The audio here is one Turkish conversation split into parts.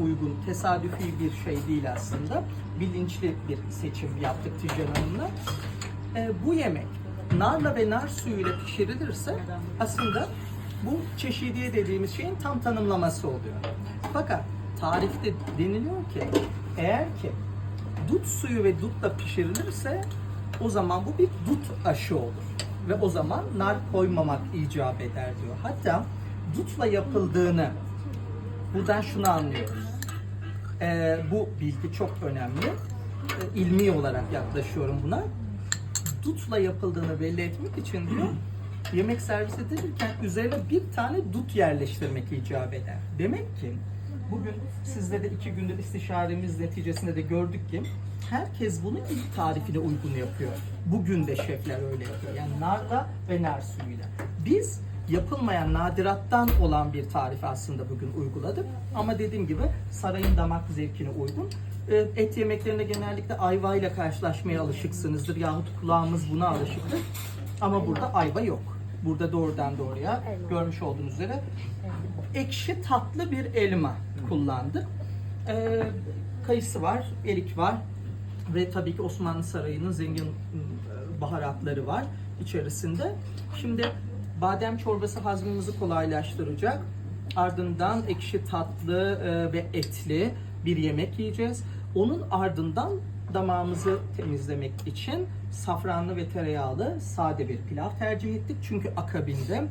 uygun, tesadüfi bir şey değil aslında. Bilinçli bir seçim yaptık Tijan Hanım'la. Ee, bu yemek narla ve nar suyuyla pişirilirse aslında bu çeşidiye dediğimiz şeyin tam tanımlaması oluyor. Fakat tarifte deniliyor ki eğer ki dut suyu ve dutla pişirilirse o zaman bu bir dut aşı olur. Ve o zaman nar koymamak icap eder diyor. Hatta dutla yapıldığını buradan şunu anlıyoruz. Ee, bu bilgi çok önemli. Ee, ilmi olarak yaklaşıyorum buna. Dutla yapıldığını belli etmek için diyor yemek servis edilirken üzerine bir tane dut yerleştirmek icap eder. Demek ki bugün sizle de iki gündür istişaremiz neticesinde de gördük ki herkes bunu ilk tarifine uygun yapıyor. Bugün de şefler öyle yapıyor. Yani narla ve nar suyuyla. Biz yapılmayan nadirattan olan bir tarifi aslında bugün uyguladık. Ama dediğim gibi sarayın damak zevkine uygun. Ee, Et yemeklerinde genellikle ayva ile karşılaşmaya alışıksınızdır yahut kulağımız buna alışıktır. Ama burada ayva yok. Burada doğrudan doğruya görmüş olduğunuz üzere ekşi tatlı bir elma kullandık. Ee, kayısı var, erik var ve tabii ki Osmanlı Sarayı'nın zengin e, baharatları var içerisinde. Şimdi badem çorbası hazmımızı kolaylaştıracak. Ardından ekşi tatlı e, ve etli bir yemek yiyeceğiz. Onun ardından damağımızı temizlemek için safranlı ve tereyağlı sade bir pilav tercih ettik. Çünkü akabinde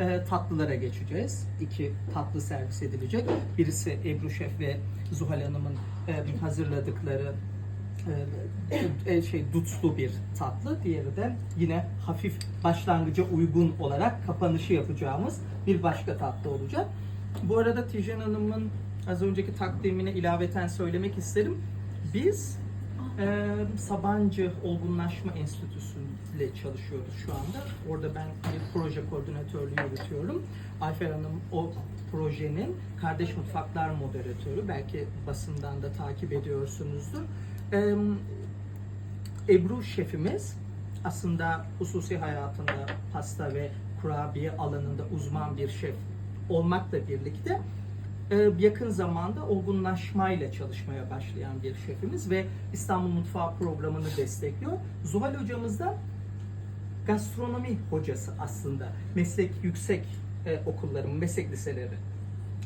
e, tatlılara geçeceğiz. İki tatlı servis edilecek. Birisi Ebru Şef ve Zuhal Hanım'ın e, hazırladıkları e, e, şey dutlu bir tatlı. Diğeri de yine hafif başlangıca uygun olarak kapanışı yapacağımız bir başka tatlı olacak. Bu arada Tijen Hanım'ın az önceki takdimine ilaveten söylemek isterim. Biz e, Sabancı Olgunlaşma Enstitüsü ile çalışıyoruz şu anda. Orada ben bir proje koordinatörlüğü yürütüyorum. Ayfer Hanım o projenin Kardeş Mutfaklar moderatörü. Belki basından da takip ediyorsunuzdur. Ebru şefimiz aslında hususi hayatında pasta ve kurabiye alanında uzman bir şef olmakla birlikte e, yakın zamanda olgunlaşmayla çalışmaya başlayan bir şefimiz ve İstanbul Mutfağı programını destekliyor. Zuhal hocamız da gastronomi hocası aslında. Meslek yüksek e, okulların, meslek liseleri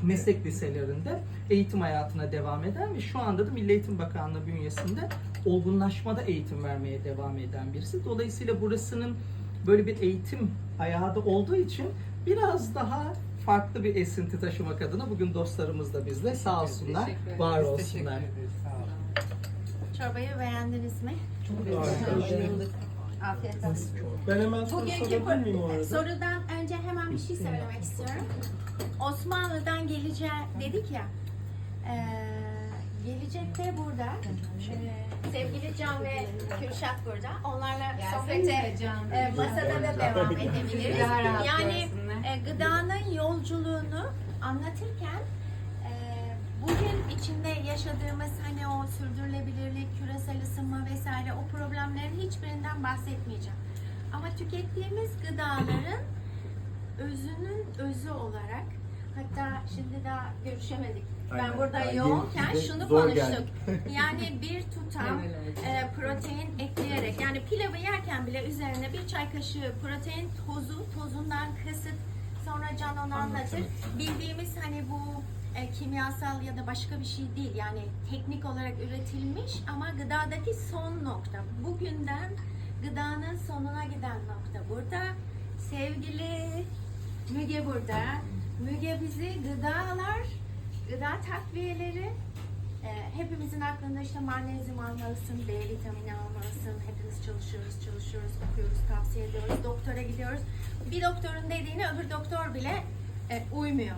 meslek liselerinde eğitim hayatına devam eden ve şu anda da Milli Eğitim Bakanlığı bünyesinde olgunlaşmada eğitim vermeye devam eden birisi. Dolayısıyla burasının böyle bir eğitim ayağı da olduğu için biraz daha farklı bir esinti taşımak adına bugün dostlarımız da bizle. Sağ olsunlar, var olsunlar. Çorbayı beğendiniz mi? Afiyet olsun. Ben hemen soru sorabilir miyim o pro- arada? sorudan önce hemen bir şey söylemek istiyorum. Osmanlı'dan geleceği dedik ya. eee, gelecekte burada eee, sevgili Can ve Kürşat burada. Onlarla sohbete eee, masada da devam edebiliriz. Yani e, gıdanın yolculuğunu anlatırken e, bugün içinde yaşadığımız hani o sürdürülebilirlik, küresel bahsetmeyeceğim. Ama tükettiğimiz gıdaların özünün özü olarak hatta şimdi daha görüşemedik. Ben Aynen. burada Yani yoğunken şunu zor konuştuk. Yani bir tutam e, protein ekleyerek yani pilavı yerken bile üzerine bir çay kaşığı protein tozu, tozundan kasıt sonra Can onu anlatır. Bildiğimiz hani bu e, kimyasal ya da başka bir şey değil yani teknik olarak üretilmiş ama gıdadaki son nokta. Bugünden gıdanın sonuna giden nokta burada. Sevgili Müge burada. Müge bizi gıdalar, gıda takviyeleri e, hepimizin aklında işte magnezyum almalısın, B vitamini almalısın. Hepimiz çalışıyoruz, çalışıyoruz, okuyoruz, tavsiye ediyoruz, doktora gidiyoruz. Bir doktorun dediğine öbür doktor bile e, uymuyor.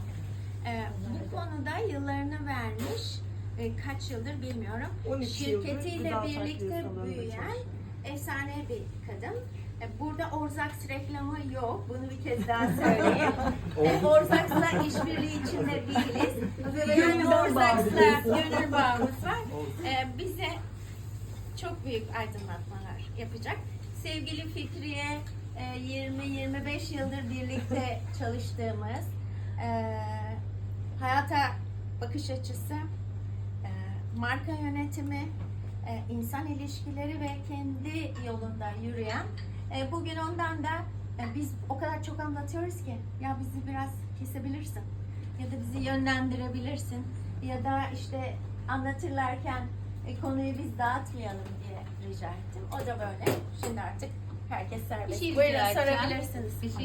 E, bu konuda yıllarını vermiş, e, kaç yıldır bilmiyorum. 12 yıldır Şirketiyle birlikte büyüyen. Efsane bir kadın. E, Burada Orzax reklamı yok. Bunu bir kez daha söyleyeyim. E, Orzax'la işbirliği içinde değiliz. Gönül Orzax'la gönül bağımız var. E, bize çok büyük aydınlatmalar yapacak. Sevgili Fikriye, e, 20-25 yıldır birlikte çalıştığımız, e, hayata bakış açısı, e, marka yönetimi, insan ilişkileri ve kendi yolunda yürüyen. E, bugün ondan da e, biz o kadar çok anlatıyoruz ki ya bizi biraz kesebilirsin ya da bizi yönlendirebilirsin ya da işte anlatırlarken e, konuyu biz dağıtmayalım diye rica ettim. O da böyle. Şimdi artık herkes serbest. Bir şey Buyurun sorabilirsiniz. Bir şey